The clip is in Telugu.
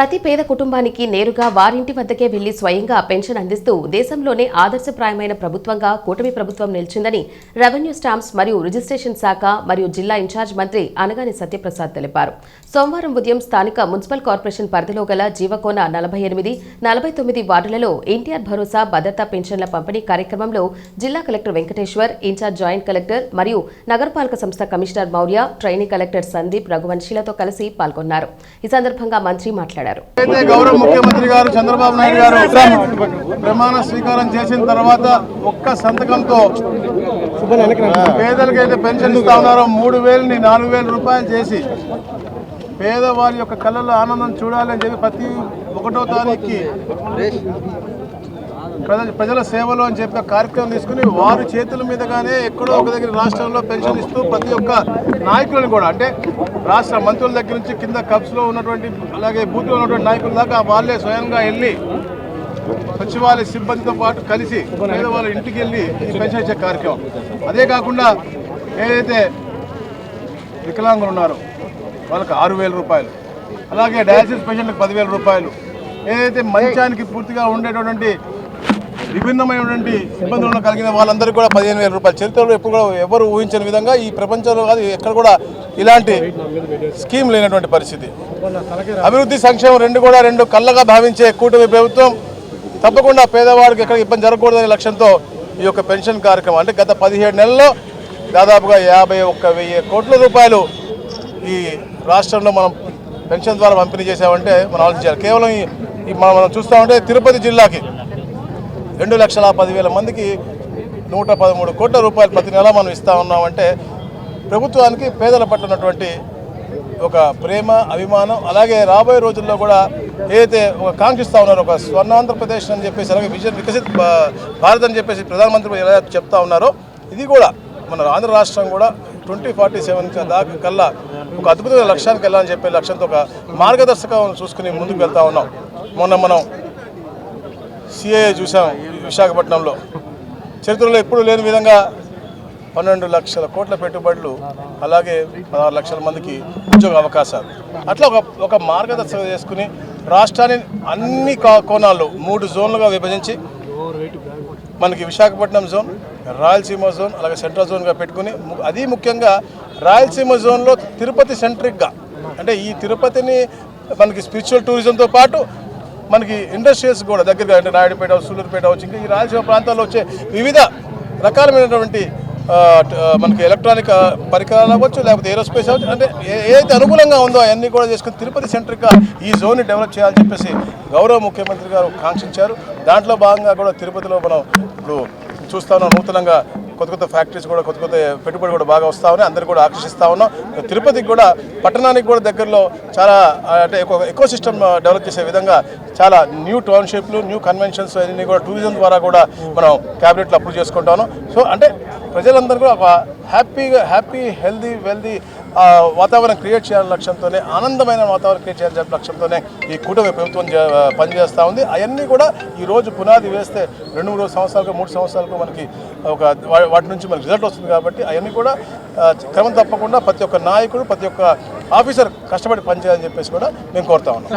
ప్రతి పేద కుటుంబానికి నేరుగా వారింటి వద్దకే వెళ్ళి స్వయంగా పెన్షన్ అందిస్తూ దేశంలోనే ఆదర్శప్రాయమైన ప్రభుత్వంగా కూటమి ప్రభుత్వం నిలిచిందని రెవెన్యూ స్టాంప్స్ మరియు రిజిస్ట్రేషన్ శాఖ మరియు జిల్లా ఇన్ఛార్జ్ మంత్రి అనగాని సత్యప్రసాద్ తెలిపారు. సోమవారం ఉదయం స్థానిక మున్సిపల్ కార్పొరేషన్ పరిధిలో గల జీవకోన నలభై ఎనిమిది నలభై తొమ్మిది వార్డులలో ఎన్టీఆర్ భరోసా భద్రతా పెన్షన్ల పంపిణీ కార్యక్రమంలో జిల్లా collector Venkateswar in charge joint collector మరియు నగరపాలక సంస్థ commissioner Maurya trainee collector Sandeep రఘువంశీలతో కలిసి పాల్గొన్నారు. ఈ సందర్భంగా మంత్రి మాట్లాడారు. అయితే గౌరవ ముఖ్యమంత్రి గారు చంద్రబాబు నాయుడు గారు ప్రమాణ స్వీకారం చేసిన తర్వాత ఒక్క సంతకంతో పేదలకైతే పెన్షన్ ఇస్తా ఉన్నారో మూడు వేలని నాలుగు వేల రూపాయలు చేసి పేదవారి యొక్క కళ్ళలో ఆనందం చూడాలని చెప్పి ప్రతి ఒకటో తారీఖుకి ప్రజల సేవలు అని చెప్పి కార్యక్రమం తీసుకుని వారి చేతుల మీదగానే ఎక్కడో ఒక దగ్గర రాష్ట్రంలో పెన్షన్ ఇస్తూ ప్రతి ఒక్క నాయకులను కూడా అంటే రాష్ట్ర మంత్రుల దగ్గర నుంచి కింద కప్స్లో ఉన్నటువంటి అలాగే బూత్లో ఉన్నటువంటి నాయకుల దాకా వాళ్ళే స్వయంగా వెళ్ళి సచివాలయ సిబ్బందితో పాటు కలిసి పేదవాళ్ళ ఇంటికి వెళ్ళి ఈ పెన్షన్ ఇచ్చే కార్యక్రమం. అదే కాకుండా ఏదైతే వికలాంగులు ఉన్నారో వాళ్ళకి ఆరు వేల రూపాయలు అలాగే డయాలసిస్ పేషెంట్లకు పదివేల రూపాయలు ఏదైతే మంచానికి పూర్తిగా ఉండేటటువంటి విభిన్నమైనటువంటి ఇబ్బందులను కలిగిన వాళ్ళందరికీ కూడా పదిహేను వేల రూపాయలు. చరిత్రలో ఎప్పుడు కూడా ఎవరు ఊహించని విధంగా ఈ ప్రపంచంలో కాదు ఎక్కడ కూడా ఇలాంటి స్కీమ్ లేనటువంటి పరిస్థితి. అభివృద్ధి సంక్షేమం రెండు కూడా రెండు కళ్ళగా భావించే కూటమి ప్రభుత్వం తప్పకుండా పేదవాడికి ఎక్కడ ఇబ్బంది జరగకూడదనే లక్ష్యంతో ఈ యొక్క పెన్షన్ కార్యక్రమం. అంటే గత పదిహేడు నెలల్లో దాదాపుగా యాభై ఒక్క వెయ్యి కోట్ల రూపాయలు ఈ రాష్ట్రంలో మనం పెన్షన్ ద్వారా పంపిణీ చేసామంటే మనం ఆలోచించాలి. కేవలం ఈ మనం మనం చూస్తామంటే తిరుపతి జిల్లాకి రెండు లక్షల పదివేల మందికి నూట పదమూడు కోట్ల రూపాయలు ప్రతి నెల మనం ఇస్తా ఉన్నామంటే ప్రభుత్వానికి పేదల పట్ల ఉన్నటువంటి ఒక ప్రేమ అభిమానం అలాగే రాబోయే రోజుల్లో కూడా ఏదైతే ఒక కాంక్షిస్తూ ఉన్నారో ఒక స్వర్ణాంధ్రప్రదేశ్ అని చెప్పేసి అలాగే విజయ వికసిత్ భారత్ అని చెప్పేసి ప్రధానమంత్రి ఎలా చెప్తా ఉన్నారో ఇది కూడా మన ఆంధ్ర రాష్ట్రం కూడా ట్వంటీ ఫార్టీ సెవెన్ దాకా కల్లా ఒక అద్భుతమైన లక్ష్యానికి వెళ్ళాలని చెప్పే లక్ష్యంతో ఒక మార్గదర్శకం చూసుకుని ముందుకు వెళ్తా ఉన్నాం. మొన్న మనం సిఏఏ చూసాం విశాఖపట్నంలో. చరిత్రలో ఎప్పుడూ లేని విధంగా పన్నెండు లక్షల కోట్ల పెట్టుబడులు అలాగే పదహారు లక్షల మందికి ఉద్యోగ అవకాశాలు. అట్లా ఒక ఒక మార్గదర్శకం చేసుకుని రాష్ట్రాన్ని అన్ని కా- కోణాల్లో మూడు జోన్లుగా విభజించి మనకి విశాఖపట్నం జోన్ రాయలసీమ జోన్ అలాగే సెంట్రల్ జోన్గా పెట్టుకుని అది ముఖ్యంగా రాయలసీమ జోన్లో తిరుపతి సెంట్రిక్గా. అంటే ఈ తిరుపతిని మనకి స్పిరిచువల్ టూరిజంతో పాటు మనకి ఇండస్ట్రీస్ కూడా దగ్గరగా అంటే నాయుడుపేట అవచ్చు, సూళ్ళూరుపేట అవచ్చు ఇంకా ఈ రాయలసీమ ప్రాంతాల్లో వచ్చే వివిధ రకాలమైనటువంటి మనకి ఎలక్ట్రానిక్ పరికరాలు అవ్వచ్చు లేకపోతే ఏరోస్పేస్ అవ్వచ్చు అంటే ఏదైతే అనుకూలంగా ఉందో అవన్నీ కూడా చేసుకుని తిరుపతి సెంట్రిక్గా ఈ జోన్ని డెవలప్ చేయాలని చెప్పేసి గౌరవ ముఖ్యమంత్రి గారు కాంక్షించారు. దాంట్లో భాగంగా కూడా తిరుపతిలో మనం ఇప్పుడు చూస్తాను నూతనంగా కొత్త కొత్త ఫ్యాక్టరీస్ కూడా కొత్త కొత్త పెట్టుబడి కూడా బాగా వస్తా ఉన్నాయి. అందరూ కూడా ఆకర్షిస్తా ఉన్నాం. తిరుపతికి కూడా పట్టణానికి కూడా దగ్గరలో చాలా అంటే ఎకో సిస్టమ్ డెవలప్ చేసే విధంగా చాలా న్యూ టౌన్షిప్లు న్యూ కన్వెన్షన్స్ అన్ని కూడా టూరిజం ద్వారా కూడా మనం క్యాబినెట్లో అప్రూవ్ చేసుకుంటాను సో అంటే ప్రజలందరూ కూడా ఒక హ్యాపీగా హ్యాపీ హెల్దీ వెల్దీ వాతావరణం క్రియేట్ చేయాలనే లక్ష్యంతోనే ఆనందమైన వాతావరణం క్రియేట్ చేయాలనే లక్ష్యంతోనే ఈ కూటమి ప్రభుత్వం పనిచేస్తూ ఉంది. అవన్నీ కూడా ఈ రోజు పునాది వేస్తే రెండు మూడు సంవత్సరాలకు మూడు సంవత్సరాలకు మనకి ఒక వా- వాటి నుంచి మనకి రిజల్ట్ వస్తుంది కాబట్టి అవన్నీ కూడా క్రమం తప్పకుండా ప్రతి ఒక్క నాయకుడు ప్రతి ఒక్క ఆఫీసర్ కష్టపడి పనిచేయాలని చెప్పేసి కూడా మేము కోరుతా ఉన్నాం.